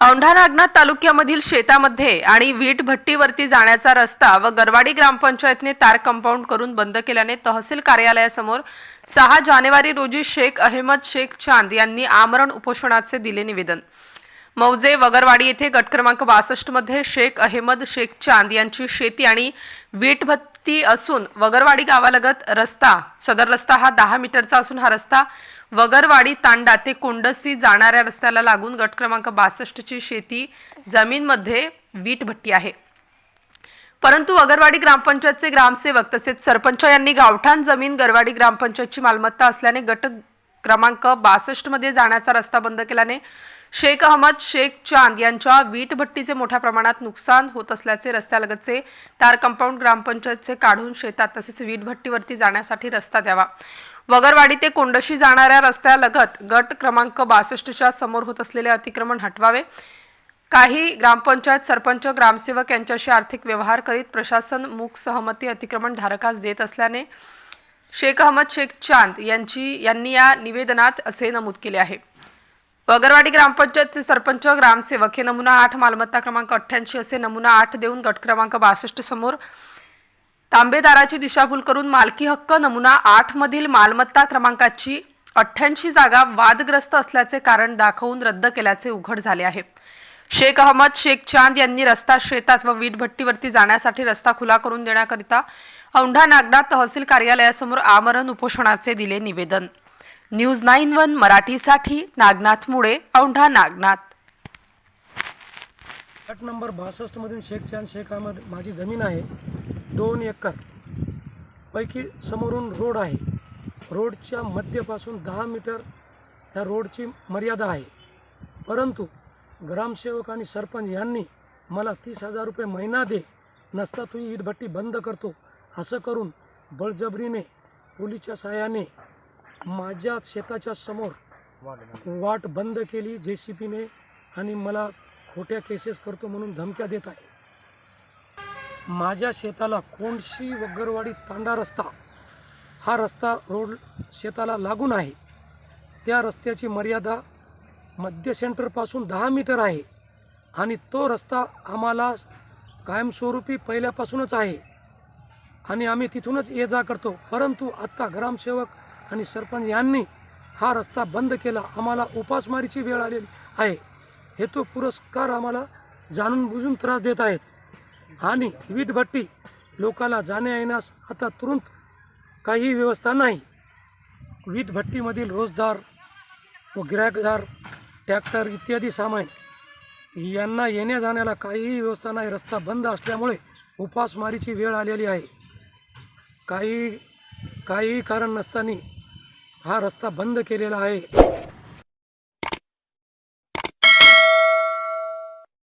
औंढा नागनाथ तालुक्यामधील शेतामध्ये आणि वीट भट्टीवरती जाण्याचा रस्ता व गरवाडी ग्रामपंचायतने तार कंपाऊंड करून बंद केल्याने तहसील कार्यालयासमोर सहा जानेवारी रोजी शेख अहमद शेख चांद यांनी आमरण उपोषणाचे दिले निवेदन. मौजे वगरवाडी येथे गट क्रमांक बासष्टमध्ये शेख अहमद शेख चांद यांची शेती आणि ती असून वगरवाडी गावालगत रस्ता सदर रस्ता हा दहा मीटरचा असून हा रस्ता वगरवाडी तांडा ते कोंडसी जाणाऱ्या रस्त्याला लागून गट क्रमांक बासष्ट ची शेती जमीनमध्ये वीटभट्टी आहे. परंतु अगरवाडी ग्रामपंचायतचे ग्रामसेवक तसेच सरपंच यांनी गावठाण जमीन गरवाडी ग्रामपंचायतची मालमत्ता असल्याने गट क्रमांक बासष्टमध्ये जाण्याचा रस्ता बंद केल्याने शेख अहमद शेख चांद यांच्या वीटभट्टीचे मोठ्या प्रमाणात नुकसान होत असल्याचे रस्त्यालगतचे तार कंपाऊंड ग्रामपंचायतचे काढून शेतात तसेच वीटभट्टीवरती जाण्यासाठी रस्ता द्यावा. वगरवाडी ते कोंडशी जाणाऱ्या रस्त्यालगत गट क्रमांक बासष्टच्या समोर होत असलेले अतिक्रमण हटवावे. काही ग्रामपंचायत सरपंच ग्रामसेवक यांच्याशी आर्थिक व्यवहार करीत प्रशासन मूक सहमती अतिक्रमण धारकास देत असल्याने शेख अहमद शेख चांद यांची यांनी या निवेदनात असे नमूद केले आहे. वगरवाडी ग्रामपंचायतचे सरपंच ग्रामसेवक हे नमुना आठ मालमत्ता क्रमांक अठ्ठ्याऐंशी असे नमुना आठ देऊन गट क्रमांक बासष्ट समोर तांबेदाराची दिशाभूल करून मालकी हक्क नमुना आठ मधील मालमत्ता क्रमांकाची अठ्ठ्याऐंशी जागा वादग्रस्त असल्याचे कारण दाखवून रद्द केल्याचे उघड झाले आहे. शेख अहमद शेख चांद यांनी रस्ता शेतात व वीटभट्टीवरती जाण्यासाठी रस्ता खुला करून देण्याकरिता औंढा नागनाथ तहसील कार्यालयासमोर आमरण उपोषणाचे दिले निवेदन. न्यूज नाईन वन मराठीसाठी नागनाथ मुळे औंढा नागनाथ. गट नंबर बासष्टमधून शेख चांद शेख अहमद माझी जमीन आहे दोन एकर. पैकी समोरून रोड आहे. रोडच्या मध्यपासून दहा मीटर या रोडची मर्यादा आहे. परंतु ग्रामसेवक आणि सरपंच यांनी मला तीस हजार रुपये महिना दे नसता तू ही बंद करतो असं करून बळजबरीने पोलीसच्या साह्याने माझ्या शेताच्या समोर वाट बंद केली जे सी पीने आणि मला खोट्या केसेस करतो म्हणून धमक्या देत आहे. माझ्या शेताला कोंडशी वगरवाडी तांडा रस्ता हा रस्ता रोड शेताला लागून आहे. त्या रस्त्याची मर्यादा मध्य सेंटरपासून दहा मीटर आहे आणि तो रस्ता आम्हाला कायमस्वरूपी पहिल्यापासूनच आहे. आणि आम्ही तिथूनच ये जा करतो. परंतु आत्ता ग्रामसेवक आणि सरपंच यांनी हा रस्ता बंद केला. आम्हाला उपासमारीची वेळ आलेली आहे. हे तो पुरस्कार आम्हाला जाणून बुजून त्रास देत आहेत. आणि वीटभट्टी लोकाला जाण्या येण्यास आता तुरंत काही व्यवस्था नाही. वीटभट्टीमधील रोजदार व गिरायकदार ट्रॅक्टर इत्यादी सामान यांना येण्या जाण्याला काहीही व्यवस्था नाही. रस्ता बंद असल्यामुळे उपासमारीची वेळ आलेली आहे. काही काही कारण नसताना हा रस्ता बंद केलेला आहे.